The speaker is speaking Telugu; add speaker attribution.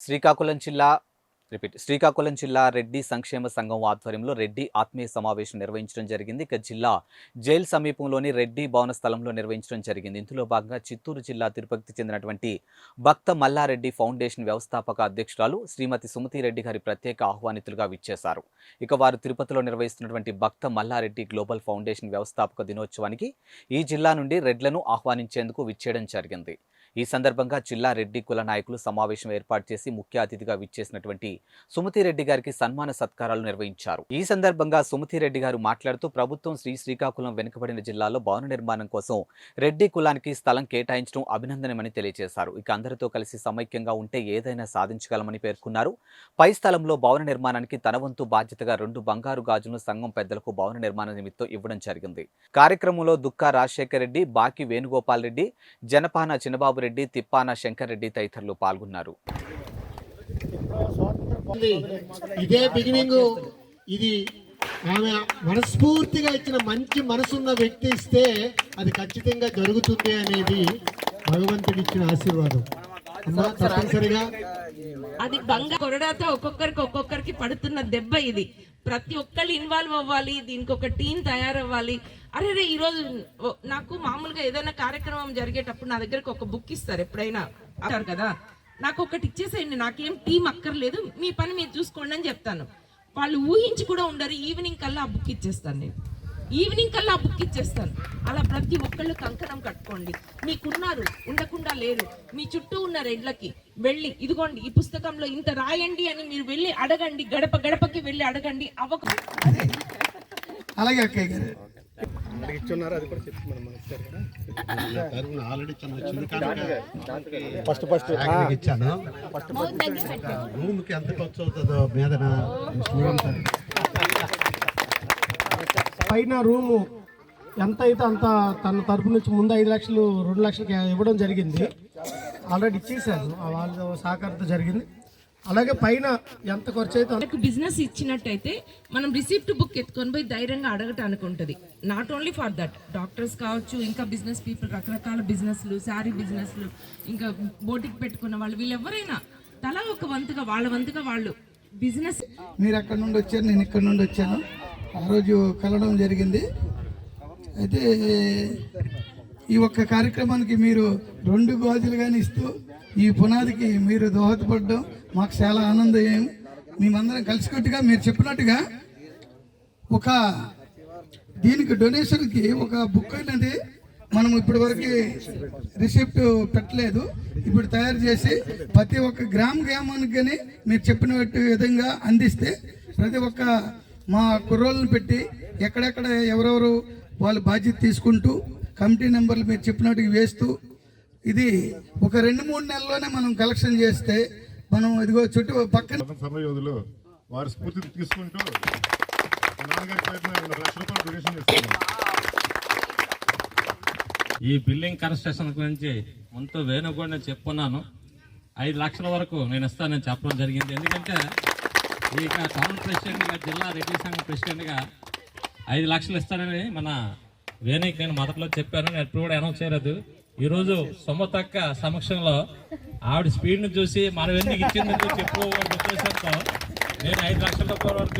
Speaker 1: శ్రీకాకుళం జిల్లా రిపీట్ శ్రీకాకుళం జిల్లా రెడ్డి సంక్షేమ సంఘం ఆధ్వర్యంలో రెడ్డి ఆత్మీయ సమావేశం నిర్వహించడం జరిగింది. ఇక జిల్లా జైల్ సమీపంలోని రెడ్డి భవన స్థలంలో నిర్వహించడం జరిగింది. ఇందులో భాగంగా చిత్తూరు జిల్లా తిరుపతికి చెందినటువంటి భక్త మల్లారెడ్డి ఫౌండేషన్ వ్యవస్థాపక అధ్యక్షురాలు శ్రీమతి సుమతి రెడ్డి గారి ప్రత్యేక ఆహ్వానితులుగా విచ్చేశారు. ఇక వారు తిరుపతిలో నిర్వహిస్తున్నటువంటి భక్త మల్లారెడ్డి గ్లోబల్ ఫౌండేషన్ వ్యవస్థాపక దినోత్సవానికి ఈ జిల్లా నుండి రెడ్లను ఆహ్వానించేందుకు విచ్చేయడం జరిగింది. ఈ సందర్భంగా జిల్లా రెడ్డి కుల నాయకులు సమావేశం ఏర్పాటు చేసి ముఖ్య అతిథిగా విచ్చేసినటువంటి సుమతి రెడ్డి గారికి సన్మాన సత్కారాలు నిర్వహించారు. ఈ సందర్భంగా సుమతి రెడ్డి గారు మాట్లాడుతూ ప్రభుత్వం శ్రీ శ్రీకాకుళం వెనుకబడిన జిల్లాలో భవన నిర్మాణం కోసం రెడ్డి కులానికి స్థలం కేటాయించడం అభినందనమని తెలియజేశారు. ఇక అందరితో కలిసి సమైక్యంగా ఉంటే ఏదైనా సాధించగలమని పేర్కొన్నారు. పై స్థలంలో భవన నిర్మాణానికి తన వంతు బాధ్యతగా రెండు బంగారు గాజులను సంఘం పెద్దలకు భవన నిర్మాణ నిమిత్తం ఇవ్వడం జరిగింది. కార్యక్రమంలో దుక్కా రాజశేఖర్ రెడ్డి బాకి వేణుగోపాల్ రెడ్డి జనపాన చిన్నబాబు రెడ్డి తిప్పాన శంకర్ రెడ్డి తదితరులు పాల్గొన్నారు.
Speaker 2: ఉంది. ఇదే బిగినింగ్ ఇది ఆమె మనస్ఫూర్తిగా ఇచ్చిన మంచి మనసున్న వ్యక్తి ఇస్తే అది ఖచ్చితంగా జరుగుతుంది అనేది భగవంతుడి ఇచ్చిన ఆశీర్వాదం. తప్పనిసరిగా.
Speaker 3: అది బంగ కొరడాతో ఒక్కొక్కరికి ఒక్కొక్కరికి పడుతున్న దెబ్బ ఇది. ప్రతి ఒక్కళ్ళు ఇన్వాల్వ్ అవ్వాలి దీనికి ఒక టీం తయారవ్వాలి. అరే రే ఈరోజు నాకు మామూలుగా ఏదైనా కార్యక్రమం జరిగేటప్పుడు నా దగ్గరకు ఒక బుక్ ఇస్తారు ఎప్పుడైనా. అంటారు కదా? నాకు ఒకటి ఇచ్చేసేయండి నాకేం టీం అక్కర్లేదు మీ పని మీరు చూసుకోండి అని చెప్తాను. వాళ్ళు ఊహించి కూడా ఉండరు ఈవినింగ్ కల్లా ఆ బుక్ ఇచ్చేస్తాను నేను. ఈవినింగ్ కల్లా బుక్ ఇచ్చేస్తాను. అలా ప్రతి ఒక్కళ్ళు కంకణం కట్టుకోండి. మీకున్నారు ఉండకుండా లేరు. మీ చుట్టూ ఉన్న రెడ్లకి వెళ్ళి ఇదిగోండి ఈ పుస్తకంలో ఇంత రాయండి అని మీరు వెళ్ళి అడగండి గడప గడపకి వెళ్ళి అడగండి అవ్వక
Speaker 2: అలాగే అక్కయ్య గారు. First first. ఇచ్చాను. ఎంత ఖర్చు అవుతుందో మీదన పైన రూము ఎంత అయితే అంత తన తరపు నుంచి ముందు ఐదు లక్షలు రెండు లక్షలకి ఇవ్వడం జరిగింది. ఆల్రెడీ ఇచ్చేసాను ఆ వాళ్ళ సహకారంతో జరిగింది. అలాగే పైన ఎంత ఖర్చు అయితే
Speaker 3: మనకు బిజినెస్ ఇచ్చినట్టయితే మనం రిసిప్ట్ బుక్ ఎత్తుకొని పోయి ధైర్యంగా అడగటానికి ఉంటుంది. Not only for that doctors కావచ్చు ఇంకా బిజినెస్ పీపుల్ రకరకాల బిజినెస్లు శారీ బిజినెస్లు ఇంకా బోటికి పెట్టుకున్న వాళ్ళు వీళ్ళెవరైనా తలా ఒక వంతుగా వాళ్ళ వంతుగా వాళ్ళు బిజినెస్
Speaker 4: మీరు అక్కడ నుండి వచ్చారు? నేను ఇక్కడ నుండి వచ్చాను. ఆ రోజు కలవడం జరిగింది. అయితే ఈ ఒక్క కార్యక్రమానికి మీరు రెండు గాజులు కానీ ఇస్తూ ఈ పునాదికి మీరు దోహదపడడం మాకు చాలా ఆనందం మేమందరం కలిసికట్టుగా మీరు చెప్పినట్టుగా ఒక దీనికి డొనేషన్కి ఒక బుక్ అనేది మనం ఇప్పటి వరకు రిసిప్ట్ పెట్టలేదు. ఇప్పుడు తయారు చేసి ప్రతి ఒక్క గ్రామ గ్రామానికి కానీ మీరు చెప్పిన విధంగా అందిస్తే ప్రతి ఒక్క మా కుర్రోళ్ళని పెట్టి ఎక్కడెక్కడ ఎవరెవరు వాళ్ళు బాధ్యత తీసుకుంటూ కమిటీ నెంబర్లు మీరు చెప్పినట్టుగా వేస్తూ ఇది ఒక రెండు మూడు నెలల్లోనే మనం కలెక్షన్ చేస్తే మనం ఇదిగో చుట్టూ పక్కన
Speaker 5: సమయోధులు వారి స్ఫూర్తిని తీసుకుంటూ
Speaker 6: ఈ బిల్డింగ్ కన్స్ట్రక్షన్ గురించి ముందు వేణుగోడ నేను చెప్పుకున్నాను ఐదు లక్షల వరకు నేను ఇస్తానని చెప్పడం జరిగింది. ఎందుకంటే ఇక టౌన్ ప్రెసిడెంట్గా జిల్లా రెడ్డి సంఘం ప్రెసిడెంట్గా ఐదు లక్షలు ఇస్తానని మన వేణికి నేను మొదట్లో చెప్పాను. నేను ఎప్పుడు కూడా అనౌన్స్ చేయలేదు. ఈరోజు సొమ్మతక్క సమక్షంలో ఆవిడ స్పీడ్ని చూసి మనం ఎందుకు ఇచ్చిందని చెప్పుకోవాలని ఉద్దేశంతో నేను ఐదు లక్షల రూపాయల వరకు